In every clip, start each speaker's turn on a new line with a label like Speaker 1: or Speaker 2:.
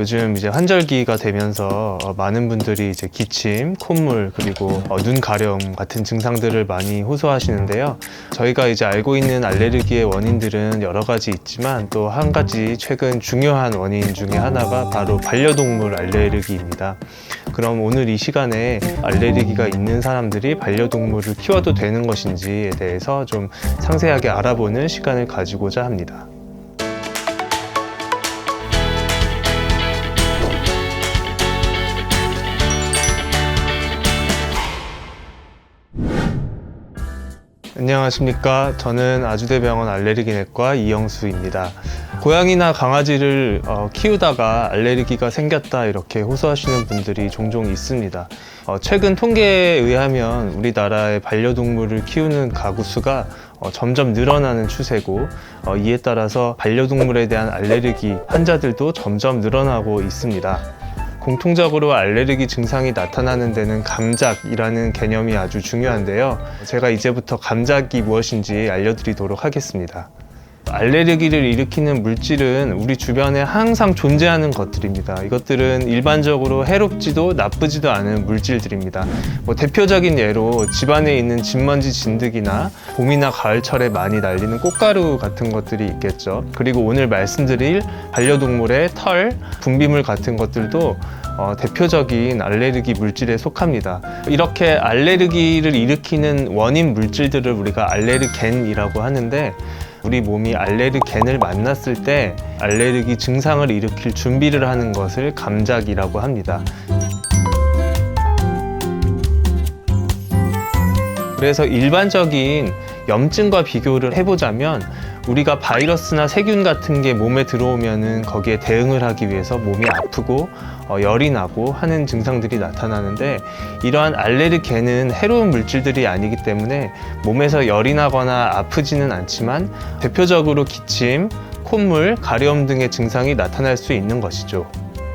Speaker 1: 요즘 이제 환절기가 되면서 어, 많은 분들이 이제 기침, 콧물 그리고 어, 눈 가려움 같은 증상들을 많이 호소하시는데요. 저희가 이제 알고 있는 알레르기의 원인들은 여러 가지 있지만 또 한 가지 최근 중요한 원인 중에 하나가 바로 반려동물 알레르기입니다. 그럼 오늘 이 시간에 알레르기가 있는 사람들이 반려동물을 키워도 되는 것인지에 대해서 좀 상세하게 알아보는 시간을 가지고자 합니다. 안녕하십니까. 저는 아주대병원 알레르기내과 이영수입니다. 고양이나 강아지를 어, 키우다가 알레르기가 생겼다 이렇게 호소하시는 분들이 종종 있습니다. 어, 최근 통계에 의하면 우리나라의 반려동물을 키우는 가구 수가 어, 점점 늘어나는 추세고 어, 이에 따라서 반려동물에 대한 알레르기 환자들도 점점 늘어나고 있습니다. 공통적으로 알레르기 증상이 나타나는 데는 감작이라는 개념이 아주 중요한데요. 제가 이제부터 감작이 무엇인지 알려드리도록 하겠습니다. 알레르기를 일으키는 물질은 우리 주변에 항상 존재하는 것들입니다. 이것들은 일반적으로 해롭지도 나쁘지도 않은 물질들입니다. 뭐 대표적인 예로 집안에 있는 진먼지 진드기나 봄이나 가을철에 많이 날리는 꽃가루 같은 것들이 있겠죠. 그리고 오늘 말씀드릴 반려동물의 털, 분비물 같은 것들도 어, 대표적인 알레르기 물질에 속합니다. 이렇게 알레르기를 일으키는 원인 물질들을 우리가 알레르겐이라고 하는데 우리 몸이 알레르겐을 만났을 때 알레르기 증상을 일으킬 준비를 하는 것을 감작이라고 합니다. 그래서 일반적인 염증과 비교를 해보자면 우리가 바이러스나 세균 같은 게 몸에 들어오면은 거기에 대응을 하기 위해서 몸이 아프고 어, 열이 나고 하는 증상들이 나타나는데 이러한 알레르겐은 해로운 물질들이 아니기 때문에 몸에서 열이 나거나 아프지는 않지만 대표적으로 기침, 콧물, 가려움 등의 증상이 나타날 수 있는 것이죠.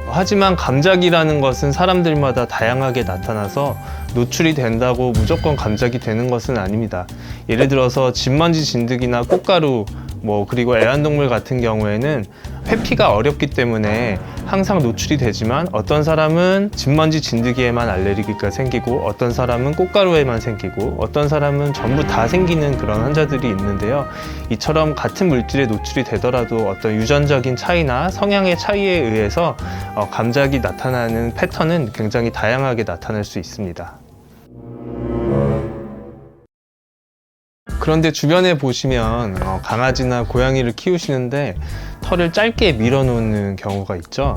Speaker 1: 하지만 감작이라는 것은 사람들마다 다양하게 나타나서 노출이 된다고 무조건 감작이 되는 것은 아닙니다. 예를 들어서 진먼지 진드기나 꽃가루 뭐 그리고 애완동물 같은 경우에는 회피가 어렵기 때문에 항상 노출이 되지만 어떤 사람은 진먼지 진드기에만 알레르기가 생기고 어떤 사람은 꽃가루에만 생기고 어떤 사람은 전부 다 생기는 그런 환자들이 있는데요. 이처럼 같은 물질에 노출이 되더라도 어떤 유전적인 차이나 성향의 차이에 의해서 어, 감작이 나타나는 패턴은 굉장히 다양하게 나타날 수 있습니다. 그런데 주변에 보시면 어, 강아지나 고양이를 키우시는데 털을 짧게 밀어놓는 경우가 있죠.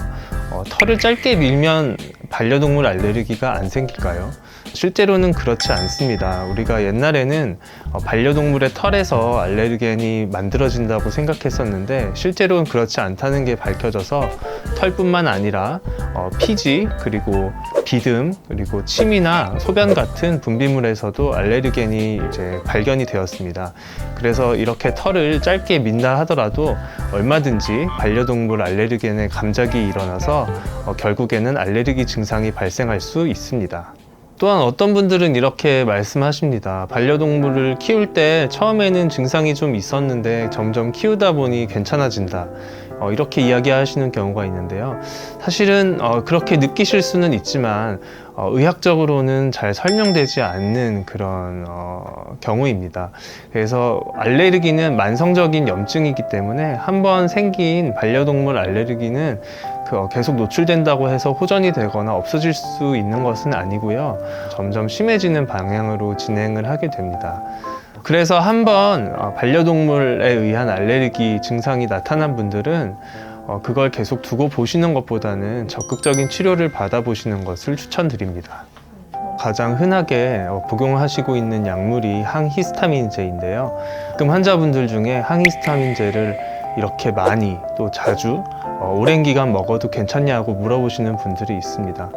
Speaker 1: 어, 털을 짧게 밀면 반려동물 알레르기가 안 생길까요? 실제로는 그렇지 않습니다. 우리가 옛날에는 어, 반려동물의 털에서 알레르겐이 만들어진다고 생각했었는데 실제로는 그렇지 않다는 게 밝혀져서 털뿐만 아니라 어, 피지 그리고 비듬 그리고 침이나 소변 같은 분비물에서도 알레르겐이 이제 발견이 되었습니다. 그래서 이렇게 털을 짧게 민다 하더라도 얼마든지 반려동물 알레르겐의 감작이 일어나서 어, 결국에는 알레르기 증상이 발생할 수 있습니다. 또한 어떤 분들은 이렇게 말씀하십니다. 반려동물을 키울 때 처음에는 증상이 좀 있었는데 점점 키우다 보니 괜찮아진다. 어, 이렇게 이야기하시는 경우가 있는데요. 사실은 어, 그렇게 느끼실 수는 있지만 어, 의학적으로는 잘 설명되지 않는 그런 어, 경우입니다. 그래서 알레르기는 만성적인 염증이기 때문에 한번 생긴 반려동물 알레르기는 그, 어, 계속 노출된다고 해서 호전이 되거나 없어질 수 있는 것은 아니고요. 점점 심해지는 방향으로 진행을 하게 됩니다. 그래서 한번 어, 반려동물에 의한 알레르기 증상이 나타난 분들은 어, 그걸 계속 두고 보시는 것보다는 적극적인 치료를 받아보시는 것을 추천드립니다. 가장 흔하게 어, 복용하시고 있는 약물이 항히스타민제인데요. 가끔 환자분들 중에 항히스타민제를 이렇게 많이 또 자주 어, 오랜 기간 먹어도 괜찮냐고 물어보시는 분들이 있습니다.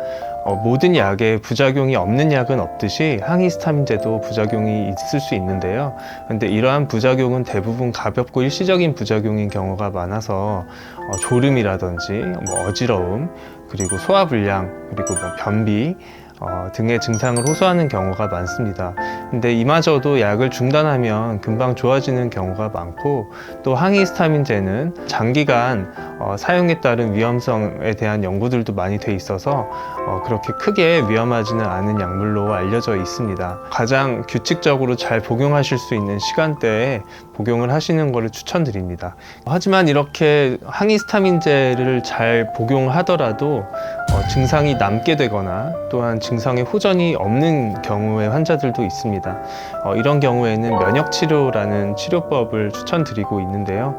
Speaker 1: 어, 모든 약에 부작용이 없는 약은 없듯이 항히스타민제도 부작용이 있을 수 있는데요. 근데 이러한 부작용은 대부분 가볍고 일시적인 부작용인 경우가 많아서 어, 졸음이라든지 뭐 어지러움 그리고 소화불량 그리고 뭐 변비 어, 등의 증상을 호소하는 경우가 많습니다. 근데 이마저도 약을 중단하면 금방 좋아지는 경우가 많고 또 항히스타민제는 장기간 어, 사용에 따른 위험성에 대한 연구들도 많이 돼 있어서 어, 그렇게 크게 위험하지는 않은 약물로 알려져 있습니다. 가장 규칙적으로 잘 복용하실 수 있는 시간대에 복용을 하시는 것을 추천드립니다. 하지만 이렇게 항히스타민제를 잘 복용하더라도 어, 증상이 남게 되거나 또한 증상의 호전이 없는 경우의 환자들도 있습니다. 어, 이런 경우에는 면역 치료라는 치료법을 추천드리고 있는데요.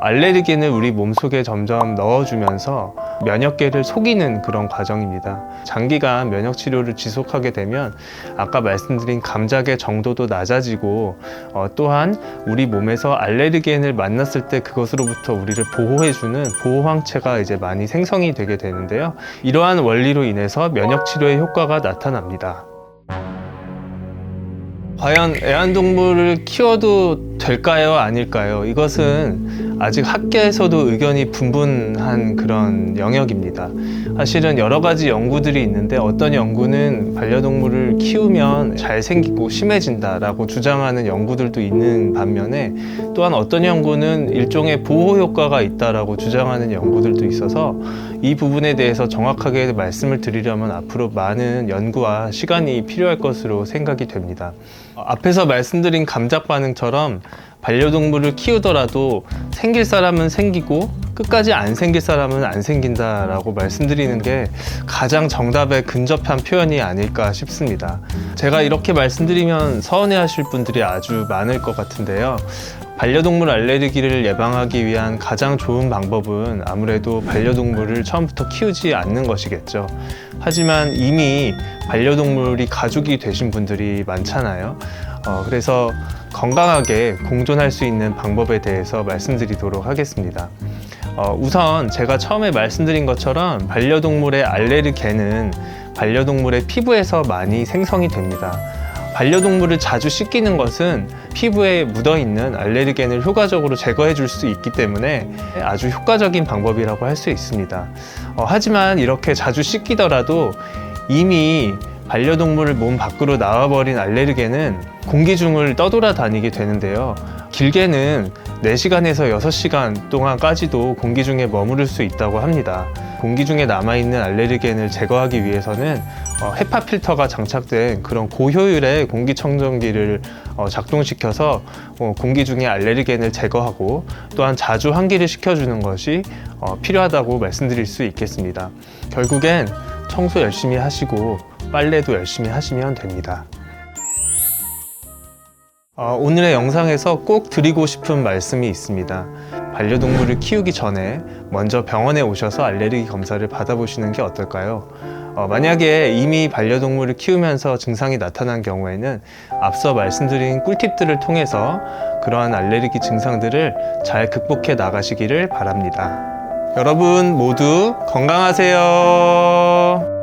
Speaker 1: 알레르겐을 우리 몸속에 점점 넣어주면서 면역계를 속이는 그런 과정입니다. 장기간 면역 치료를 지속하게 되면 아까 말씀드린 감작의 정도도 낮아지고 어, 또한 우리 몸에서 알레르겐을 만났을 때 그것으로부터 우리를 보호해주는 보호항체가 이제 많이 생성이 되게 되는데요. 이러한 원리로 인해서 면역 치료의 효과가 나타납니다. 과연 애완동물을 키워도 될까요? 아닐까요? 이것은 아직 학계에서도 의견이 분분한 그런 영역입니다. 사실은 여러 가지 연구들이 있는데 어떤 연구는 반려동물을 키우면 잘생기고 심해진다라고 주장하는 연구들도 있는 반면에 또한 어떤 연구는 일종의 보호 효과가 있다라고 주장하는 연구들도 있어서 이 부분에 대해서 정확하게 말씀을 드리려면 앞으로 많은 연구와 시간이 필요할 것으로 생각이 됩니다. 어, 앞에서 말씀드린 감작 반응처럼 반려동물을 키우더라도 생길 사람은 생기고 끝까지 안 생길 사람은 안 생긴다라고 말씀드리는 게 가장 정답에 근접한 표현이 아닐까 싶습니다. 제가 이렇게 말씀드리면 서운해 하실 분들이 아주 많을 것 같은데요. 반려동물 알레르기를 예방하기 위한 가장 좋은 방법은 아무래도 반려동물을 처음부터 키우지 않는 것이겠죠. 하지만 이미 반려동물이 가족이 되신 분들이 많잖아요. 어, 그래서 건강하게 공존할 수 있는 방법에 대해서 말씀드리도록 하겠습니다. 어, 우선 제가 처음에 말씀드린 것처럼 반려동물의 알레르겐은 반려동물의 피부에서 많이 생성이 됩니다. 반려동물을 자주 씻기는 것은 피부에 묻어 있는 알레르겐을 효과적으로 제거해 줄 수 있기 때문에 아주 효과적인 방법이라고 할 수 있습니다. 어, 하지만 이렇게 자주 씻기더라도 이미 반려동물을 몸 밖으로 나와버린 알레르겐은 공기 중을 떠돌아다니게 되는데요. 길게는 4시간에서 6시간 동안까지도 공기 중에 머무를 수 있다고 합니다. 공기 중에 남아있는 알레르겐을 제거하기 위해서는 어, 헤파 필터가 장착된 그런 고효율의 공기청정기를 어, 작동시켜서 어, 공기 중에 알레르겐을 제거하고 또한 자주 환기를 시켜주는 것이 어, 필요하다고 말씀드릴 수 있겠습니다. 결국엔 청소 열심히 하시고 빨래도 열심히 하시면 됩니다. 어, 오늘의 영상에서 꼭 드리고 싶은 말씀이 있습니다. 반려동물을 키우기 전에 먼저 병원에 오셔서 알레르기 검사를 받아보시는 게 어떨까요? 어, 만약에 이미 반려동물을 키우면서 증상이 나타난 경우에는 앞서 말씀드린 꿀팁들을 통해서 그러한 알레르기 증상들을 잘 극복해 나가시기를 바랍니다. 여러분 모두 건강하세요.